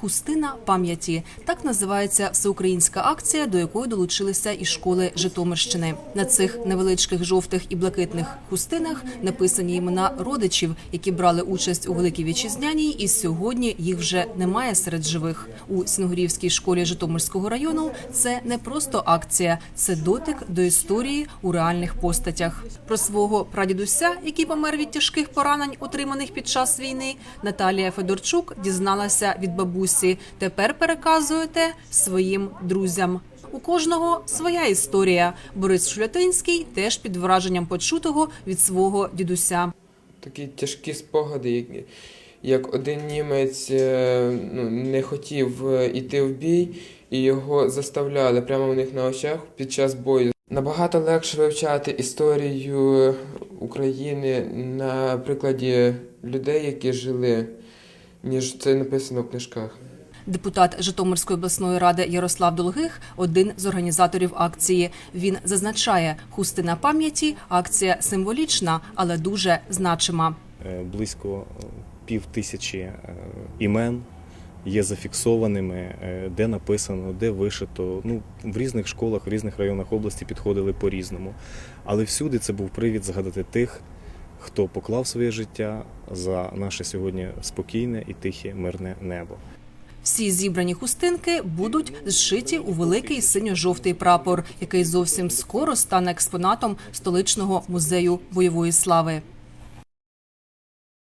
Хустина пам'яті так називається всеукраїнська акція, до якої долучилися і школи Житомирщини. На цих невеличких жовтих і блакитних хустинах написані імена родичів, які брали участь у великій вітчизняній, і сьогодні їх вже немає серед живих. У Сінгурівській школі Житомирського району це не просто акція, це дотик до історії у реальних постатях. Про свого прадідуся, який помер від тяжких поранень, отриманих під час війни, Наталія Федорчук дізналася від бабусі. Тепер переказуєте своїм друзям. У кожного своя історія. Борис Шулятинський теж під враженням почутого від свого дідуся. такі тяжкі спогади, як, один німець е, ну, не хотів е, йти в бій, і його заставляли прямо у них на очах під час бою. Набагато легше вивчати історію України на прикладі людей, які жили, ніж це написано в книжках. Депутат Житомирської обласної ради Ярослав Долгих один з організаторів акції. Він зазначає, хустина пам'яті акція символічна, але дуже значима. Е, близько е, пів тисячі е, імен є зафіксованими, де написано, де вишито. Ну, в різних школах, в різних районах області підходили по-різному. Але всюди це був привід згадати тих, хто поклав своє життя за наше сьогодні спокійне і тихе мирне небо. Всі зібрані хустинки будуть зшиті у великий синьо-жовтий прапор, який зовсім скоро стане експонатом столичного музею бойової слави.